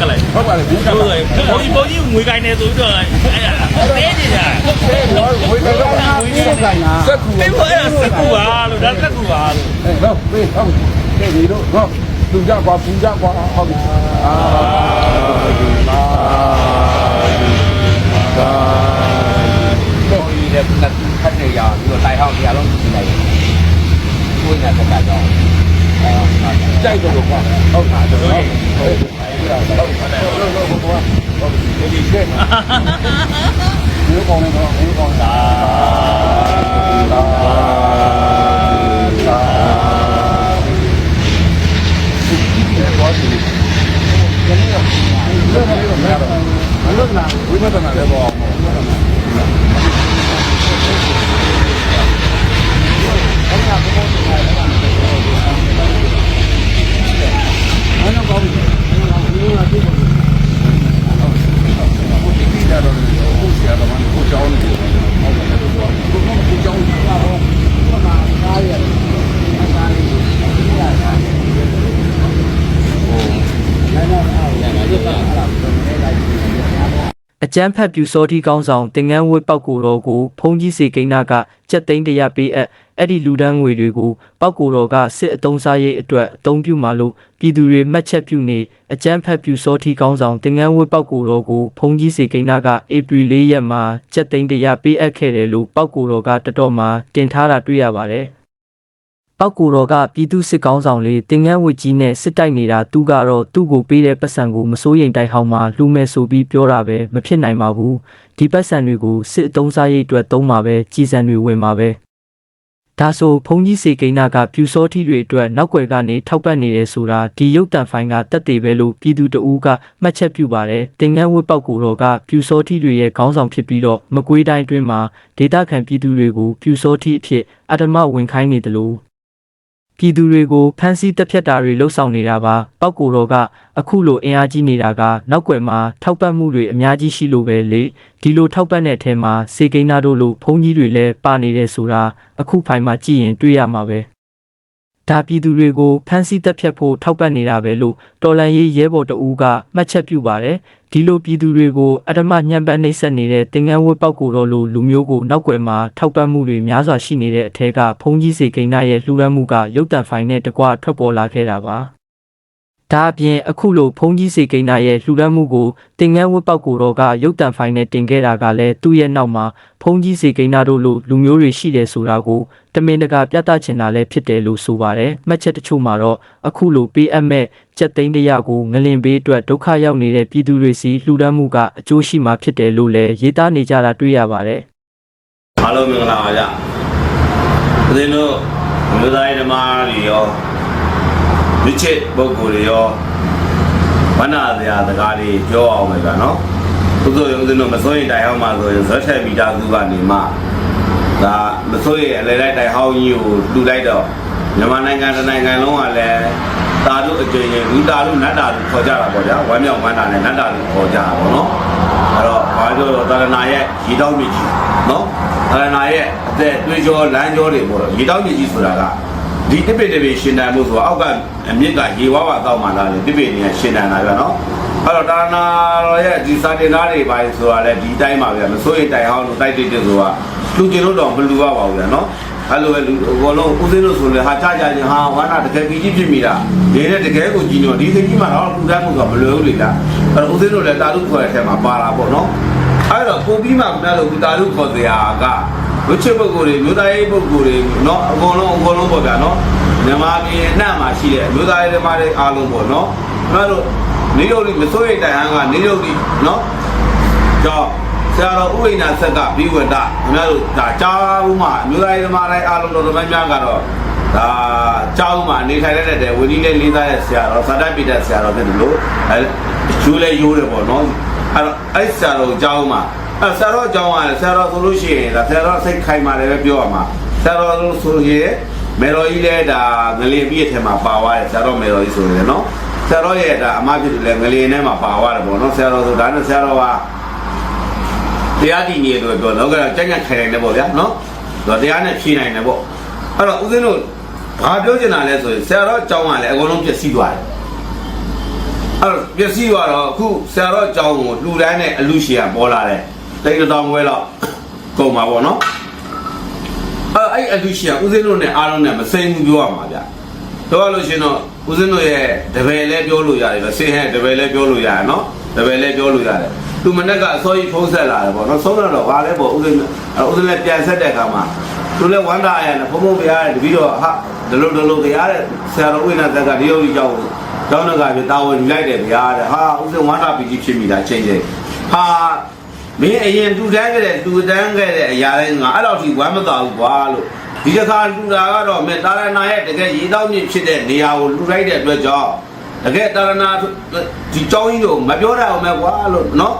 ကလိုက်ဟုတ်ပါလေဒီကဆိုတော့တော့ဘုန်းကြီးဘုန်းကြီးငွေကိုင်းနေဆိုတော့အဲ့ဒါတဲနေတာဝေးကတော့ဝေးနေဆိုင် တာစက်ကူတေးဖို့အဲ့ဒါစက်ကူပါလို့ဒါစက်ကူပါလို့အဲတော့ဝေးဟုတ်ကဲဒီတော့တော့သူကြကွာပူကြကွာဟုတ်ပြီအာသာသာကိုကြီးလည်းလက်ခတ်နေရအောင်ပြီးတော့တိုင်ဟောင်းတရားလုံးကြည့်လိုက်ကိုကြီးနဲ့တက်တာကြောင်းအဲတော့ကြိုက်တယ်ကွာဟုတ်တာတော့ဟုတ်ဟုတ်ဟုတ်ဟုတ်ဟုတ်ဟုတ်ဒီကဲဒီကောင်းနေတော့ဒီကောင်းတာသာသာဒီကောဒီဒီနေ့တော့လောလောလောလောလောဝိမတနာလည်းပေါ့အဲ့တော့ကောင်းပြီအဲ့တော့ဒီမှာဒီဒီကြတော့ကိုဆရာတော်ကကိုကြောင်းနေတယ်ဟုတ်တယ်ကိုကိုကြောင်းနေတာတော့ဘာမှအားရတယ်အားရတယ်ဒီကစားတယ်ဟိုလည်းတော့အားရတယ်ဒီကအားရတယ် အကျန်းဖတ်ပြူစောတိကောင်းဆောင်တင်ငန်းဝတ်ပောက်ကိုတော်ကိုဖုံးကြီးစေကိန်းနာကကြက်သိန်းတရပေးအပ်အဲ့ဒီလူဒန်းငွေတွေကိုပောက်ကိုတော်ကစစ်အုံစားရေးအတွက်အသုံးပြုမှာလို့ပြည်သူတွေမှတ်ချက်ပြုနေအကျန်းဖတ်ပြူစောတိကောင်းဆောင်တင်ငန်းဝတ်ပောက်ကိုတော်ကိုဖုံးကြီးစေကိန်းနာကဧပြီ၄ရက်မှာကြက်သိန်းတရပေးအပ်ခဲ့တယ်လို့ပောက်ကိုတော်ကတတော်မှာတင်ထားတာတွေ့ရပါတယ် ပောက်ကိုတော်ကပြည်သူစစ်ကောင်းဆောင်လေးတင်ငန်းဝတ်ကြီးနဲ့စစ်တိုက်နေတာသူကတော့သူ့ကိုပေးတဲ့ပတ်စံကိုမစိုးရိမ်တိုက်ဟောင်းမှာလှူမဲ့ဆိုပြီးပြောတာပဲမဖြစ်နိုင်ပါဘူးဒီပတ်စံတွေကိုစစ်အုံစားရေးအတွက်သုံးမှာပဲကြီးစံတွေဝင်မှာပဲဒါဆိုဘုံကြီးစေကိန်းနာကပြူစောထီတွေအတွက်နောက်ွယ်ကနေထောက်ပံ့နေတယ်ဆိုတာဒီရုပ်တံဖိုင်ကတက်သေးပဲလို့ပြည်သူတအူးကမှတ်ချက်ပြုပါတယ်တင်ငန်းဝတ်ပောက်ကိုတော့ကပြူစောထီတွေရဲ့ခေါင်းဆောင်ဖြစ်ပြီးတော့မကွေးတိုင်းအတွင်းမှာဒေတာခံပြည်သူတွေကိုပြူစောထီအဖြစ်အတ္တမဝင်ခိုင်းနေတယ်လို့ ပြည်သူတွေကိုဖမ်းဆီးတပ်ဖြတ်တာတွေလှုပ်ဆောင်နေတာပါပောက်ကိုတော်ကအခုလိုအင်အားကြီးနေတာကနောက်ွယ်မှာထောက်ပံ့မှုတွေအများကြီးရှိလို့ပဲလေဒီလိုထောက်ပံ့တဲ့အထက်မှာစေကိန်းနာတို့လိုဘုန်းကြီးတွေလည်းပါနေတယ်ဆိုတာအခုဖိုင်မှာကြည့်ရင်တွေ့ရမှာပဲ ဒါပြည်သူတွေကိုဖမ်းဆီးတပ်ဖြတ်ဖို့ထောက်ပံ့နေတာပဲလို့တော်လန်ရေးရဲဘော်တအူးကမှတ်ချက်ပြုပါတယ်ဒီလိုပြည်သူတွေကိုအတ္တမညှဉ်းပန်းနှိပ်စက်နေတဲ့တင်ငန်းဝတ်ပောက်ကိုတော်လိုလူမျိုးကိုနောက်ွယ်မှာထောက်ပံ့မှုတွေများစွာရှိနေတဲ့အထက်ကဘုန်းကြီးစေကိန်းနာရဲ့လှူဒန်းမှုကရုပ်တံဖိုင်နဲ့တကွထွက်ပေါ်လာခဲ့တာပါ ဒါအပြင်အခုလိုဘုန်းကြီးစေကိန်းနာရဲ့လှူဒန်းမှုကိုတင်ငန်းဝတ်ပောက်ကိုတော်ကရုပ်တံဖိုင်နဲ့တင်ခဲ့တာကလည်းသူ့ရဲ့နောက်မှာဘုန်းကြီးစေကိန်းနာတို့လိုလူမျိုးတွေရှိတယ်ဆိုတာကိုတမင်တကာပြသချင်တာလည်းဖြစ်တယ်လို့ဆိုပါတယ်မှတ်ချက်တချို့မှာတော့အခုလိုပေးအပ်မဲ့စက်သိန်းတရကိုငလင်ဘေးအတွက်ဒုက္ခရောက်နေတဲ့ပြည်သူတွေစီလှူဒန်းမှုကအကျိုးရှိမှာဖြစ်တယ်လို့လည်းရေးသားနေကြတာတွေ့ရပါတယ်အားလုံးမင်္ဂလာပါကြဦးဇင်းတို့လူသားရေးဓမ္မတွေရော မြစ်ချစ်ပုဂ္ဂိုလ်တွေရောဝန္နာစရာစကားတွေပြောအောင်ပဲဗျာနော်ဥစ္စာရုံးစင်းတို့မစိုးရင်တိုင်ဟောင်းမှာဆိုရင်ဇွတ်ထက်မိသားစုကနေမှဒါမစိုးရင်အလေလိုက်တိုင်ဟောင်းကြီးကိုလှူလိုက်တော့မြန်မာနိုင်ငံတစ်နိုင်ငံလုံးကလည်းတာတို့အကျဉ်းရင်လူတာတို့နတ်တာတို့ခေါ်ကြတာပေါ့ဗျာဝမ်းမြောက်ဝမ်းသာနဲ့နတ်တာတို့ခေါ်ကြတာပေါ့နော်အဲ့တော့ဘာပြောတော့တာရဏရဲ့ရေတောက်မြစ်ကြီးနော်တာရဏရဲ့အသက်တွေးကြောလမ်းကြောတွေပေါ့ရေတောက်မြစ်ကြီးဆိုတာက ဒီတစ်ပိတစ်ပိရှင်တန်မှုဆိုတာအောက်ကအမြစ်ကရေဝါဝါတောက်မှလာတယ်တစ်ပိနေရှင်တန်တာဗျာနော်အဲ့တော့တာရဏရဲ့ဒီစာတင်သားတွေပါဆိုတာလည်းဒီတိုင်းပါဗျာမစိုးရင်တိုင်ဟောင်းလို့တိုက်တိတက်ဆိုတာလူကျင်လို့တော့မလူရပါဘူးဗျာနော်အဲ့လိုပဲလူဘောလုံးဦးစင်းလို့ဆိုလေဟာကြကြချင်းဟာဝါနာတကယ်ကြီးကြီးဖြစ်မိတာဒီနဲ့တကယ်ကိုကြီးတော့ဒီသိကြီးမှာတော့ပူတတ်မှုကမလွယ်ဘူးလေလားအဲ့တော့ဦးစင်းတို့လည်းတာလူခေါ်တဲ့ထဲမှာပါတာပေါ့နော်အဲ့တော့ပုံပြီးမှခုနကလိုတာလူခေါ်စရာက ဝိချစ်ပုဂ္ဂိုလ်တွေမြို့သားရေးပုဂ္ဂိုလ်တွေနော်အကုန်လုံးအကုန်လုံးပေါ့ဗျာနော်မြန်မာပြည်အနှံ့မှာရှိတဲ့မြို့သားရေးဓမ္မတွေအားလုံးပေါ့နော်အဲ့တော့နေရုပ်လေးမစိုးရိမ်တိုင်ဟန်ကနေရုပ်လေးနော်ကြောင့်ဆရာတော်ဥိဏဆက်ကဘိဝတခင်ဗျားတို့ဒါကြားဦးမှာမြို့သားရေးဓမ္မတိုင်းအားလုံးတော်တော်များများကတော့ဒါကြားဦးမှာနေထိုင်ရတဲ့ဝင်းကြီးလေးလေးသားရဲ့ဆရာတော်သာတပိတဆရာတော်ဖြစ်တယ်လို့အဲယူလဲယူတယ်ပေါ့နော်အဲ့တော့အဲ့ဆရာတော်ကြားဦးမှာ အဲ့ဆရာတော်ကြောင်းကဆရာတော်ဆိုလို့ရှိရင်ဒါဆရာတော်စိတ်ခိုင်ပါတယ်ပဲပြောရမှာဆရာတော်ဆိုရင်မေတော်ကြီးလဲဒါငလင်ပြည့်ထဲမှာပါသွားတယ်ဆရာတော်မေတော်ကြီးဆိုရင်နော်ဆရာတော်ရဲ့ဒါအမဖြစ်တယ်လဲငလင်ထဲမှာပါသွားတယ်ပေါ့နော်ဆရာတော်ဆိုဒါနဲ့ဆရာတော်ကတရားတည်နေတယ်ပြောတော့ကကြက်ကြက်ခိုင်နိုင်တယ်ပေါ့ဗျာနော်ဒါတရားနဲ့ဖြေနိုင်တယ်ပေါ့အဲ့တော့ဦးဇင်းတို့ဘာပြောချင်တာလဲဆိုရင်ဆရာတော်အကြောင်းကလည်းအကုန်လုံးပြည့်စည်သွားတယ်အဲ့တော့ပျက်စီးသွားတော့အခုဆရာတော်အကြောင်းကိုလှူဒန်းတဲ့အလူရှင်ကပေါ်လာတယ် တိတ်တစ်တောင်ခွဲလောက်ကုန်ပါပေါ့နော်အဲ့အဲ့အလူရှင်ကဦးဇင်းတို့နဲ့အားလုံးနဲ့မစိမ့်ဘူးပြောရမှာဗျပြောရလို့ရှင်တော့ဦးဇင်းတို့ရဲ့တပယ်လဲပြောလို့ရတယ်ဗျဆေးဟဲ့တပယ်လဲပြောလို့ရတယ်နော်တပယ်လဲပြောလို့ရတယ်သူမနေ့ကအစောကြီးဖုံးဆက်လာတယ်ပေါ့နော်ဆုံးတော့ဘာလဲပေါ့ဦးဇင်းအဲ့ဦးဇင်းလည်းပြန်ဆက်တဲ့အခါမှာသူလည်းဝမ်းတာရတယ်ဘုံဘုံပြရတယ်တပီတော့ဟာဒလို့ဒလို့ကြရတယ်ဆရာတော်ဝိနာသက်ကဒီလိုကြီးကြောက်ကျောင်းတကာပြတာဝန်ယူလိုက်တယ်ဗျာတဲ့ဟာဦးဇင်းဝမ်းတာပီတိဖြစ်မိတာချိန်ချိန်ဟာ မင်းအရင်တူတန်းခဲ့တဲ့တူတန်းခဲ့တဲ့အရာတိုင်းငါအဲ့လောက်ထိဝမ်းမသာဘူးကွာလို့ဒီတစ်ခါလူတာကတော့မင်းတာရဏရဲ့တကယ်ရေတောက်မြင့်ဖြစ်တဲ့နေရာကိုလူလိုက်တဲ့အတွက်ကြောင့်တကယ်တာရဏဒီကျောင်းကြီးကိုမပြောရအောင်မဲကွာလို့နော်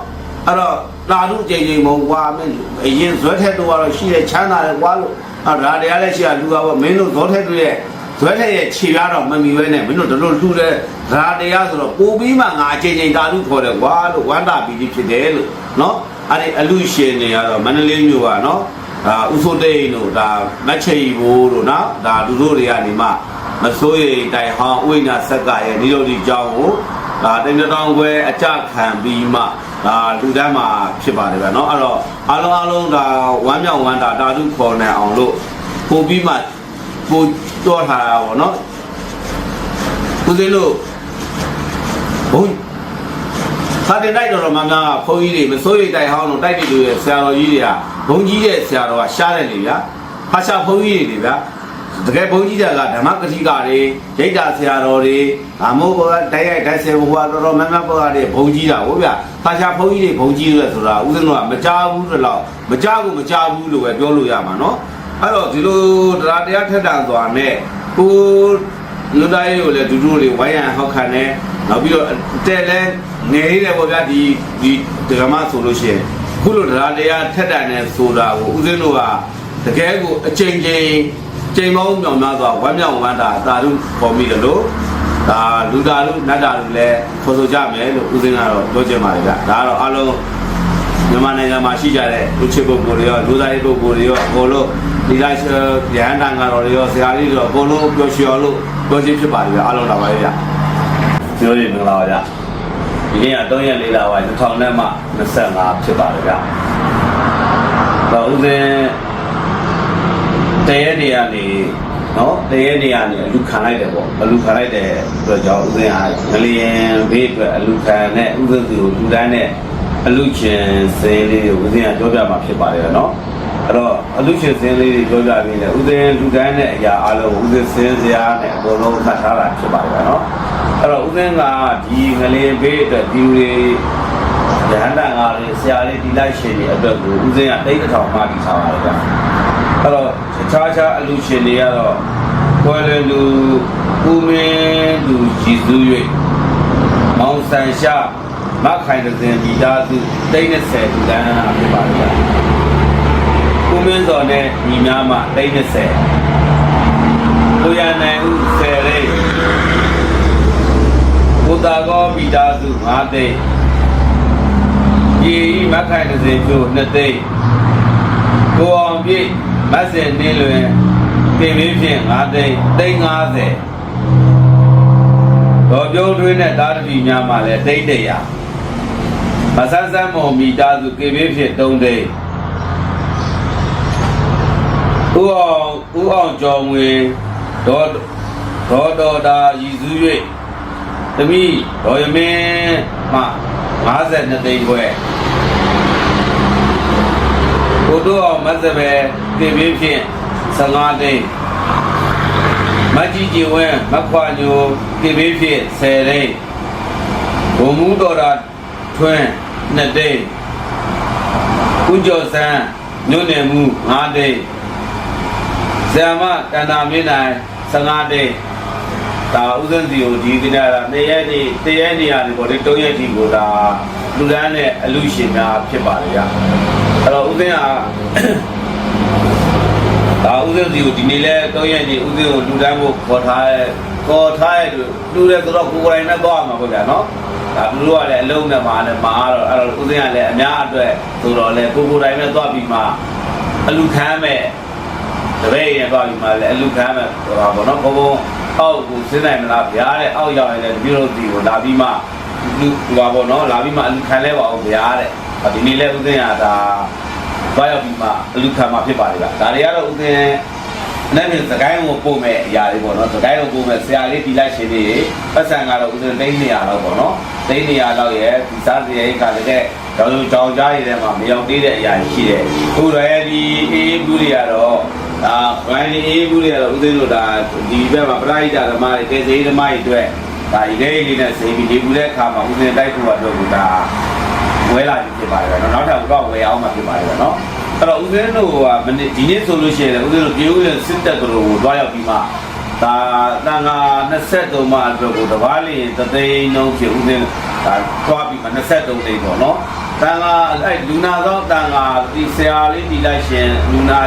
အဲ့တော့တာလူကြိမ်ကြိမ်မုံကွာမင်းအရင်ဇွဲထက်တော့ကတော့ရှိတဲ့ချမ်းသာတယ်ကွာလို့အဲ့ဒါတရားလည်းရှိရလူကပေါ့မင်းတို့ဇောထက်တို့ရဲ့ဇွဲထက်ရဲ့ခြေပြားတော့မမီပဲနဲ့မင်းတို့တို့လှူတဲ့ဒါတရားဆိုတော့ပို့ပြီးမှငါအချိန်ချင်းတာလူခေါ်တယ်ကွာလို့ဝမ်းတာပြီးဖြစ်တယ်လို့နော် အဲ့ဒီအလူရှင်တွေကတော့မန္တလေးမြို့ကနော်အာဥဆိုတိန်တို့ဒါမချိဘိုးတို့နော်ဒါသူတို့တွေကနေမှမစိုးရိမ်တိုင်ဟောင်းဝိညာဆက်ကရဲ့ဒီလိုဒီကြောင်းကိုဒါတိန်တောင်ခွဲအကြခံပြီးမှဒါလူတန်းမှာဖြစ်ပါတယ်ဗျာနော်အဲ့တော့အလုံးအလုံးဒါဝမ်းမြောက်ဝမ်းသာဓာတုခေါ်နေအောင်လို့ပို့ပြီးမှပို့တော့ထားတာပေါ့နော်ဦးဇင်းတို့ဘုန်း သာတင်တိုက်တော်တော်များများကဘုန်းကြီးတွေမစိုးရိမ်တိုက်ဟောင်းတို့တိုက်တွေရဲ့ဆရာတော်ကြီးတွေကဘုန်းကြီးရဲ့ဆရာတော်ကရှားတယ်လေဗျာဖာရှာဘုန်းကြီးတွေလေဗျာတကယ်ဘုန်းကြီးတွေကဓမ္မကတိကတွေရိတ်တာဆရာတော်တွေအမိုးဘောတိုက်ရိုက်တိုက်ဆယ်ဘုရားတော်တော်များများပေါ်လာတဲ့ဘုန်းကြီးတာဟုတ်ဗျာဖာရှာဘုန်းကြီးတွေဘုန်းကြီးတွေဆိုတာဦးဇင်းတို့ကမကြားဘူးတော့မကြားဘူးမကြားဘူးလို့ပဲပြောလို့ရမှာနော်အဲ့တော့ဒီလိုတရားတရားထက်တန်စွာနဲ့ကိုလူတိုင်းကိုလည်းဒူဒူတွေဝိုင်းရန်ဟောက်ခံနေ နောက်ပြီးတော့တဲ့လဲနေရတဲ့ပေါ့ဗျာဒီဒီဒဂမဆိုလို့ရှိရင်ခုလိုတရားတရားထက်တန်နေဆိုတာကိုဦးဇင်းတို့ကတကယ်ကိုအချိန်ချင်းချိန်ပေါင်းမြောင်များစွာဝမ်းမြောက်ဝမ်းသာအသာတို့ပေါ်မိတယ်လို့ဒါလူသားလူနတ်တာလူလည်းခေါ်ဆိုကြမယ်လို့ဦးဇင်းကတော့ပြောချင်ပါတယ်ဗျဒါကတော့အားလုံးမြန်မာနိုင်ငံမှာရှိကြတဲ့လူချစ်ပုဂ္ဂိုလ်တွေရောလူသားရေးပုဂ္ဂိုလ်တွေရောအကုန်လုံးဒီလိုက်ရဟန္တာငါတော်တွေရောဆရာကြီးတွေရောအကုန်လုံးပျော်ရွှင်အောင်လို့ပြောချင်းဖြစ်ပါတယ်ဗျအားလုံးလာပါရဲ့ဗျ ပြောရမင်္ဂလာပါဗျဒီနေ့က3ရက်4လပိုင်း2000နဲ့မှ25ဖြစ်ပါတယ်ဗျတော့ဦးဇင်းတရဲနေရနေနော်တရဲနေရနေအလူခံလိုက်တယ်ပေါ့အလူခံလိုက်တဲ့အတွက်ကြောင့်ဦးဇင်းဟာငလျင်ဘေးအတွက်အလူခံနဲ့ဦးဇင်းသူကိုလူတန်းနဲ့အလူချင်းစင်းလေးကိုဦးဇင်းကပြောပြမှာဖြစ်ပါတယ်နော် အဲ့တော့အလူချင်းစင်းလေးတွေပြောပြပြီးလဲဦးဇင်းလူတန်းနဲ့အရာအလုံးဦးဇင်းစင်းစရာနဲ့အကုန်လုံးခတ်ထားတာဖြစ်ပါတယ်နော်အဲ့တော့ဦးဇင်းကဒီငလျင်ဘေးအတွက်ဒီလူတွေရဟန္တာငါလေးဆရာလေးဒီလိုက်ရှင်တွေအတွက်ကိုဦးဇင်းကတိတ်အထောင်မှပြီးထားပါတယ်ဗျာအဲ့တော့အခြားခြားအလူရှင်တွေကတော့ပွဲလွယ်လူဦးမင်းသူကြည်စု၍မောင်ဆန်ရှာမခိုင်တဲ့ဇင်ဒီသားစုတိတ်20လူတန်းဖြစ်ပါဗျာ ဦးမင်းစော်နဲ့ညီများမှတိတ်20ကိုရနိုင်ဦး10ရိတ်ကိုတာကောမိသားစု5သိန်းကြီးမခိုင်တဲ့ဇင်ကျိုး2သိန်းကိုအောင်ပြည့်မတ်စင်နေလွင်ပြင်ပြီးဖြင့်9သိန်းသိန်း50တော်ပြုံးတွင်းနဲ့တားတတိများမှလည်းသိန်းတရာမဆန်းဆန်းမော်မိသားစုကေပြီးဖြင့်3သိန်း ဦးအောင်ဦးအောင်ကျော်ငွေဒေါ်ဒေါ်တော်တာရည်စူး၍သမီးဒေါ်ရမင်းမှ52သိန်းခွဲကိုတို့အောင်မတ်စပယ်တင်ပြီးဖြင့်15သိန်းမကြီးကြီးဝဲမခွာညိုတင်ပြီးဖြင့်10သိန်းဘုံမူတော်တာထွန်း2သိန်းကုကျော်ဆန်းညွန့်နယ်မှု5သိန်း ဇာမတဏ္ဍာမင်းနိုင်15သိန်းဒါဥစဉ်စီကိုဒီကိနာတာ2ရက်နေ့1ရက်နေ့ရတယ်ပေါ့လေ3ရက်ထိကိုဒါလူဒန်းနဲ့အလူရှင်များဖြစ်ပါလေရအဲ့တော့ဥစဉ်ကဒါဥစဉ်စီကိုဒီနေ့လဲ3ရက်နေ့ဥစဉ်ကိုလူဒန်းကိုခေါ်ထားရဲခေါ်ထားရဲလူလဲဆိုတော့ကိုယ်ကိုယ်တိုင်နဲ့သွားမှာပေါ့ဗျာနော်ဒါလူတို့ကလည်းအလုံးနဲ့မှာနဲ့မှာတော့အဲ့တော့ဥစဉ်ကလည်းအများအတွက်ဆိုတော့လေကိုယ်ကိုယ်တိုင်နဲ့သွားပြီးမှအလူခံမဲ့ တပည့်ရသွားပြီမှလည်းအလူခံမဲ့ဟောပါဘောနော်ဘုံဘုံအောက်ကိုစဉ်းနိုင်မလားဗျာတဲ့အောက်ရောက်ရင်လည်းတပြည့်လို့ဒီကိုလာပြီးမှလူဟိုပါပေါ့နော်လာပြီးမှအလူခံလဲပါအောင်ဗျာတဲ့ဒီနေ့လဲဦးသိန်းကဒါသွားရောက်ပြီးမှအလူခံမှာဖြစ်ပါလေဗျဒါတွေကတော့ဦးသိန်းနဲ့ပြင်စကိုင်းကိုပို့မဲ့အရာတွေပေါ့နော်စကိုင်းကိုပို့မဲ့ဆရာလေးဒီလိုက်ရှင်တွေပတ်စံကတော့ဦးသိန်းသိန်း200လောက်ပေါ့နော်သိန်း200လောက်ရဲ့ဒီစားစရာကြီးကလည်းတော့ကြောင်ကြားရည်ထဲမှာမရောက်သေးတဲ့အရာကြီးရှိတယ်ခုတော့ဒီအေးဘူးတွေကတော့ အာဘိုင်းအေးဘူးတွေကတော့ဦးသိန်းတို့ဒါဒီဘက်မှာပရိဒဓမ္မတွေကဲစေးဓမ္မတွေအတွက်ဒါဒီလေးလေးနဲ့စိတ်ပြီးဒီဘူးတဲ့အခါမှာဦးသိန်းတိုက်ဖို့အတွက်ကဒါဝဲလာပြီဖြစ်ပါတယ်နော်နောက်ထပ်တော့ဝဲအောင်မှဖြစ်ပါတယ်နော်အဲ့တော့ဦးဇင်းတို့ကမနေ့ဒီနေ့ဆိုလို့ရှိရင်ဦးဇင်းတို့ပြေဦးရစစ်တပ်ကလေးကိုတွားရောက်ပြီးမှဒါတန်ခါ23မှအတွက်ကိုတပားလေးတသိန်းလုံးဖြစ်ဦးဇင်းဒါတွားပြီးမှ23သိန်းပေါ့နော် တန်ခါအဲ့လူနာသောတန်ခါဒီဆရာလေးဒီလိုက်ရှင်လူနာ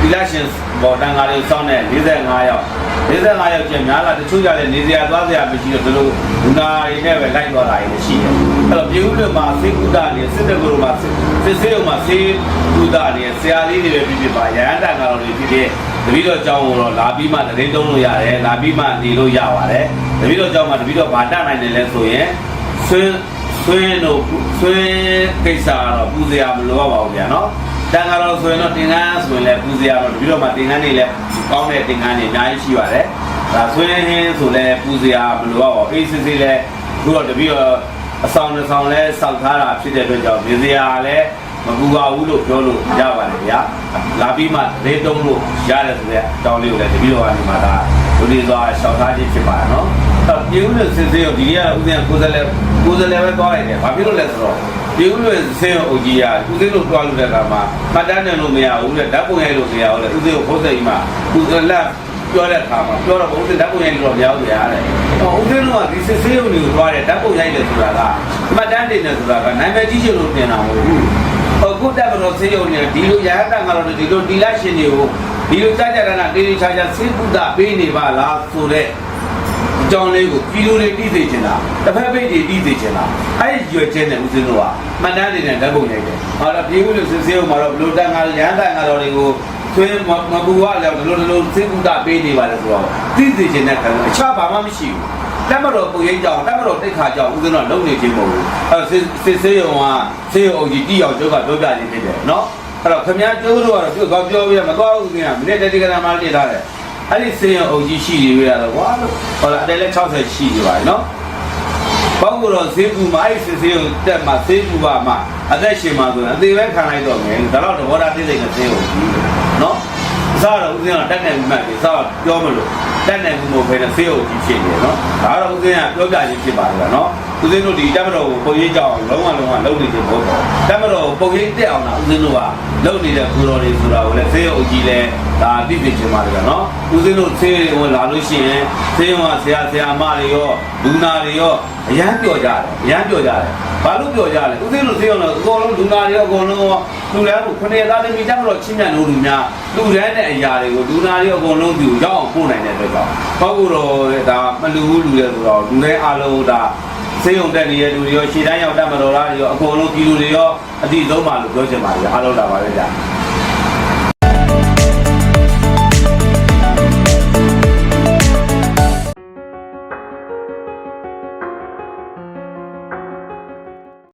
ဒီလိုက်ရှင်ဘောတန်ခါလေးစောင်းတဲ့45ရောက်45ရောက်ကျင်များလာတချို့ကြလည်းနေစရာသွားစရာမရှိတော့ဒီလိုလူနာတွေနဲ့ပဲလိုက်သွားတာတွေရှိတယ်အဲ့တော့ပြေဦးရမှာစေကုသနေစစ်တပ်ကလေးမှာစစ်စေးုံမှာစေကုသနေဆရာလေးတွေပဲဖြစ်ဖြစ်ပါရဟန်းတန်ခါတော်တွေဖြစ်ဖြစ်တပည့်တော်ကြောင်းကိုတော့လာပြီးမှတရင်တုံးလို့ရတယ်လာပြီးမှနေလို့ရပါတယ်တပည့်တော်ကြောင်းမှာတပည့်တော်ဗာတနိုင်တယ်လဲဆိုရင်ဆွင်း ဆွင်းတို့ဆွင်းကိစ္စကတော့ပူဇော်မလိုပါဘူးဗျာနော်တန်ခါတော်ဆိုရင်တော့တင်ကန်းဆိုရင်လည်းပူဇော်တော့တပည့်တော်မှာတင်ကန်းတွေလည်းကောင်းတဲ့တင်ကန်းတွေအများကြီးရှိပါတယ်ဒါဆွင်းဟင်းဆိုလည်းပူဇော်မလိုပါဘူးအေးစစ်စစ်လည်းခုတော့တပည့်တော်အဆောင်တစ်ဆောင်လဲစောက်ထားတာဖြစ်တဲ့အတွက်ကြောင့်မြေစရာလည်းမပူပါဘူးလို့ပြောလို့ရပါတယ်ဗျာလာပြီးမှဒေတုံးလို့ရတယ်ဆိုတဲ့အကြောင်းလေးကိုလည်းတပည့်တော်ကနေမှဒါဒုတိယသွားရှောက်ထားခြင်းဖြစ်ပါတယ်နော် အဲ့တော့ပြေဦးလို့စစ်စစ်ရောဒီနေ့ကဥစဉ်ကိုယ်စလဲကိုယ်စလဲပဲသွားလိုက်တယ်ဘာဖြစ်လို့လဲဆိုတော့ပြေဦးလို့စင်းရောအုပ်ကြီးရဥစဉ်လို့တွားလို့တဲ့အခါမှာမှတ်တမ်းတယ်လို့မရဘူးတဲ့ဓာတ်ပုံရိုက်လို့မရဘူးလေဥစဉ်ကိုခိုးစိတ်ကြီးမှာဥစဉ်လက်ပြောတဲ့အခါမှာပြောတော့ဘုရားဓာတ်ပုံရိုက်လို့မရဘူးဗျာတဲ့။ဟောဦးဇင်းတို့ကဒီစစ်ဆေးရုံတွေကိုသွားတယ်ဓာတ်ပုံရိုက်တယ်ဆိုတာကမှတ်တမ်းတင်တယ်ဆိုတာကနိုင်ပဲကြီးချင်လို့တင်တာမဟုတ်ဘူး။ဟောခုတက်မလို့ဆေးရုံတွေဒီလိုရဟတန်ကတော့ဒီလိုတီလာရှင်တွေကိုဒီလိုကြာကြာနာတေးသေးချာချာဆေးကုသပေးနေပါလားဆိုတော့အ ကြောင်းလေးကိုပြည်သူတွေတည်စေချင်တာတစ်ဖက်ပိတ်တွေတည်စေချင်တာအဲ့ဒီရွယ်ချက်နဲ့ဦးဇင်းတို့ကမှတ်တမ်းတင်တဲ့ဓာတ်ပုံရိုက်တယ်။ဟောတော့ပြည်ဦးလူစစ်ဆေးရုံမှာတော့ဘလို့တန်ကရဟတန်ကတော့တွေကိုသွင်းမပူရလည်းဒီလိုဒီလိုစေကုသပေးနေပါလေဆိုတော့သိသိချင်တဲ့ခံအခြားဘာမှမရှိဘူးတက်မတော်ပူရိတ်ကြောင်တက်မတော်တိတ်ခါကြောင်ဦးဇင်းတော့လုံနေခြင်းမဟုတ်ဘူးအဲစစ်စေးရုံကစေးရုံအုပ်ကြီးတီးအောင်ကျုပ်ကပြောပြခြင်းဖြစ်တယ်နော်အဲ့တော့ခမည်းကျိုးတို့ကတော့သူကပြောပြရမသွားဘူးခင်ဗျာမိနစ်တတိကရမှလေးထားတယ် အဲ့ဒီစေးရုံအုပ်ကြီးရှိနေပြီလားကွာဟောလားအတဲလဲ60ရှိနေပါပြီနော်ဘောက်ကတော့ဈေးကူမှာအဲ့ဒီဈေးကိုတက်မှာဈေးကူပါမှာအသက်ရှင်မှာဆိုရင်အသေးပဲခံလိုက်တော့မယ်ဒါတော့သဘောထားသိစိတ်နဲ့ဈေးကိုနော်စားတော့ဦးစင်းကတက်နေမှတ်ပြီစားတော့ပြောမလို့တက်နေမှု မဟုတ်ဘဲနဲ့ဈေးကိုကြီးဖြစ်နေနော်ဒါတော့ဦးစင်းကပြောပြခြင်းဖြစ်ပါတယ်နော်ဦးစင်းတို့ဒီတက်မတော်ကိုပုံရိပ်ကြောအောင်လုံးဝလုံးဝလုံးနေခြင်းမဟုတ်တော့တက်မတော်ကိုပုံရိပ်တက်အောင်လားဦးစင်းတို့ကလုံးနေတဲ့ကူတော်တွေဆိုတာကိုလည်းဈေးကိုကြီးလဲဒါသိသိခြင်းပါတယ်နော်ဦးစင်းတို့ဈေးကိုလာလို့ရှိရင်ဈေးကဆရာဆရာမတွေရောလူနာတွေရော အရန်ပျော်ကြတယ်အရန်ပျော်ကြတယ်ဘာလို့ပျော်ကြလဲဦးစင်းတို့ဈေးအောင်တော့အကုန်လုံးလူနာတွေရောအကုန်လုံးရောလူလန်းကိုခဏရသားသမီးတက်မတော်ချင်းမြတ်လို့လူများလူရန်တဲ့အရာတွေကိုလူနာတွေရောအကုန်လုံးသူရောက်အောင်ပို့နိုင်တဲ့အတွက်ကြောင့်ပေါ့ကိုတော့ဒါမလူဘူးလူလဲဆိုတော့လူလဲအားလုံးဒါစေယုံတက်နေတဲ့လူတွေရောရှေ့တန်းရောက်တတ်မတော်လားတွေရောအကုန်လုံးဒီလူတွေရောအတိဆုံးပါလို့ပြောချင်ပါတယ်အားလုံးလာပါပဲကြာ